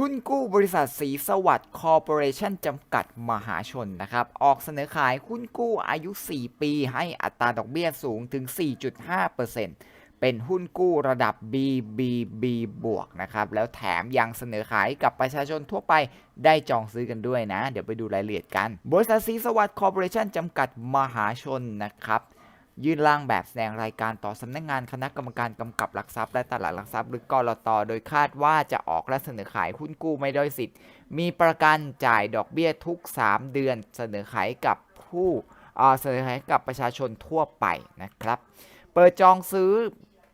หุ้นกู้บริษัทสีสวัสดิ์คอร์ปอเรชั่นจำกัดมหาชนนะครับ ออกเสนอขายหุ้นกู้อายุ 4 ปีให้อัตราดอกเบี้ยสูงถึง 4.5%เป็นหุ้นกู้ระดับ BBB บวกนะครับ แล้วแถมยังเสนอขายกับประชาชนทั่วไปได้จองซื้อกันด้วยนะ เดี๋ยวไปดูรายละเอียดกัน บริษัทสีสวัสดิ์คอร์ปอเรชั่นจำกัดมหาชนนะครับ ยื่นร่างแบบแสดงรายการต่อสำนักงงานคณะกรรมการกำกับหลักทรัพย์และตลาดหลักทรัพย์หรือกรตโดยคาดว่าจะออกและเสนอขายหุ้นกู้ไม่ด้อยสิทธิ์ มีประกันจ่ายดอกเบี้ยทุก 3 เดือน เสนอขายกับผู้เเสนอขายกับประชาชนทั่วไปนะครับ เปิดจองซื้อ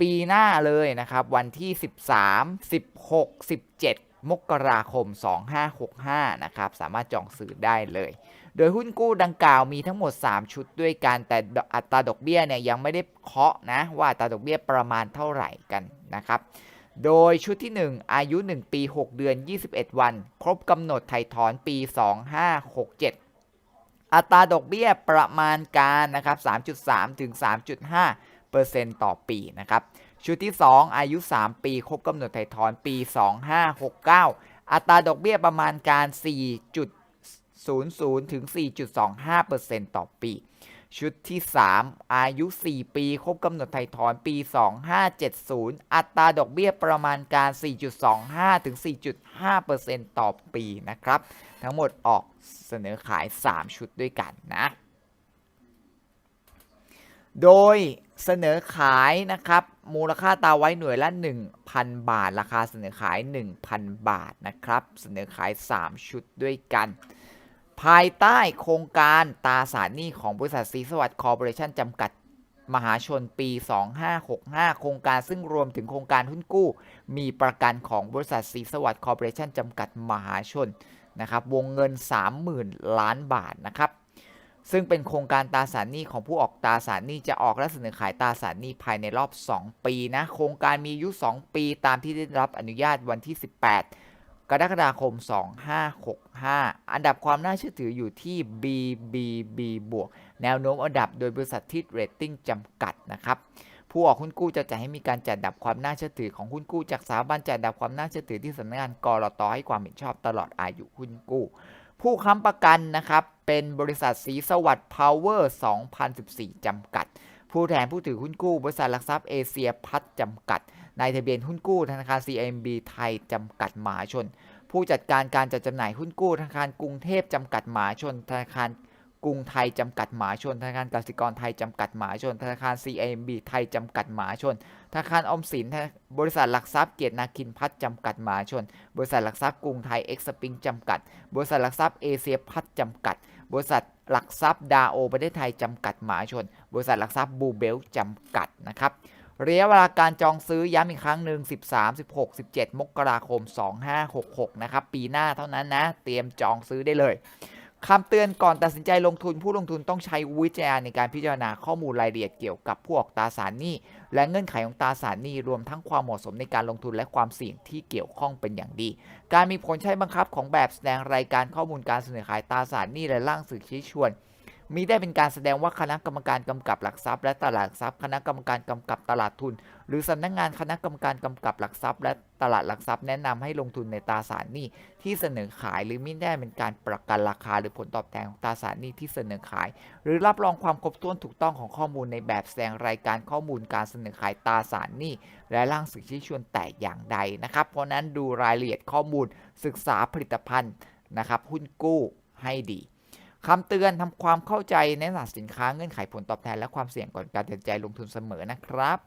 ปีหน้าเลยนะครับ วันที่ 13 16 17 มกราคม 2565 นะครับ สามารถจองซื้อได้เลย โดยหุ้นกู้ดังกล่าวมีทั้งหมด 3 ชุดด้วยกัน แต่อัตราดอกเบี้ยเนี่ยยังไม่ได้เคาะนะว่าอัตราดอกเบี้ยประมาณเท่าไหร่กันนะครับ โดยชุดที่ 1 อายุ 1 ปี 6 เดือน 21 วัน ครบกำหนดไถ่ถอนปี 2567 อัตราดอกเบี้ยประมาณการนะครับ 3.3 ถึง 3.5 เปอร์เซ็นต์ต่อปีนะครับชุดที่ 2 อายุ 3 ปีครบกำหนดไถ่ถอนปี 2569 อัตราดอกเบี้ยประมาณการ 4.00 ถึง 4.25%ต่อปี ชุดที่ 3 อายุ 4 ปีครบกำหนดไถ่ถอนปี 2570 อัตราดอกเบี้ยประมาณการ 4.25 ถึง 4.5%ต่อปีนะครับ ทั้งหมดออกเสนอขาย 3 ชุดด้วยกันนะ โดย เสนอขายนะครับมูลค่าตาไว้หน่วยละ 1,000 บาท ราคาเสนอขาย 1,000 บาทนะครับเสนอขาย 3 ชุดด้วยกัน ภายใต้โครงการตาสารหนี้ของบริษัทสีสวัสดิ์คอร์ปอเรชั่นจำกัดมหาชนปี 2565 โครงการซึ่งรวมถึงโครงการหุ้นกู้ มีประกันของบริษัทสีสวัสดิ์คอร์ปอเรชั่นจำกัดมหาชนนะครับวงเงิน 30,000 ล้านบาทนะครับ ซึ่งเป็นโครงการตราสารหนี้ของผู้ออกตราสารหนี้จะออกและเสนอขายตราสารหนี้ภายในรอบ 2 ปีนะ โครงการมีอายุ 2 ปีตามที่ได้รับอนุญาตวันที่ 18 กรกฎาคม 2565 อันดับความน่าเชื่อถืออยู่ที่ BBB บวกแนวโน้มอันดับโดยบริษัททิดเรตติ้งจำกัดนะครับผู้ออกหุ้นกู้จะจัดให้มีการจัดอันดับความน่าเชื่อถือของหุ้นกู้จากสถาบันจัดอันดับความน่าเชื่อถือที่สำนักงานกรตให้ความเห็นชอบตลอดอายุหุ้นกู้ ผู้ค้ำประกันนะครับ เป็นบริษัทสีสวัสดิ์พาวเวอร์2014 จำกัด ผู้แทนผู้ถือหุ้นกู้ บริษัทหลักทรัพย์เอเชียพัฒน์จำกัดนายทะเบียนหุ้นกู้ธนาคาร CMB ไทย จำกัดมหาชน ผู้จัดการการจัดจำหน่ายหุ้นกู้ธนาคารกรุงเทพจำกัดมหาชนธนาคาร กรุงไทยจำกัดหมาชน ธนาคารกสิกรไทยจำกัดหมาชน ธนาคาร CIMB ไทยจำกัดหมาชน ธนาคารอมสิน บริษัทหลักทรัพย์เกียรตินาคินพัฒน์จำกัดหมาชน บริษัทหลักทรัพย์กรุงไทยเอ็กซ์ปิงจำกัด บริษัทหลักทรัพย์เอเชียพัฒน์จำกัด บริษัทหลักทรัพย์ดาโอประเทศไทยจำกัดหมาชน บริษัทหลักทรัพย์บูเบลจำกัดนะครับระยะเวลาการจองซื้อย้ำอีกครั้งหนึ่ง 13 16 17 มกราคม 2566 นะครับ ปีหน้าเท่านั้นนะ เตรียมจองซื้อได้เลย คำเตือนก่อนตัดสินใจลงทุนผู้ลงทุนต้องใช้วิจารณ์ในการพิจารณาข้อมูลรายละเอียดเกี่ยวกับผู้ออกตราสารหนี้ และเงื่อนไขของตราสารหนี้รวมทั้งความเหมาะสมในการลงทุนและความเสี่ยงที่เกี่ยวข้องเป็นอย่างดี การมีผลใช้บังคับของแบบแสดงรายการข้อมูลการเสนอขายตราสารหนี้และร่างสื่อชี้ชวน มีได้เป็นการแสดงว่าคณะกรรมการกำกับหลักทรัพย์ และตลาดทรัพย์ คณะกรรมการกำกับตลาดทุน หรือสำนักงงานคณะกรรมการกำกับหลักทรัพย์ และตลาดหลักทรัพย์แนะนำให้ลงทุนในตราสารหนี้ที่เสนอขายหรือมิได้เป็นการประกันราคา หรือผลตอบแทนของตราสารหนี้ที่เสนอขาย หรือรับรองความครบถ้วนถูกต้องของข้อมูลในแบบแสดงรายการข้อมูลการเสนอขายตราสารหนี้และร่างสื่อชี้ชวนแต่อย่างใดนะครับ เพราะนั้นดูรายละเอียดข้อมูลศึกษาผลิตภัณฑ์นะครับหุ้นกู้ให้ดี คำเตือนทำความเข้าใจในตลาดสินค้าเงื่อนไขผลตอบแทนและความเสี่ยงก่อนการตัดสินใจลงทุนเสมอนะครับ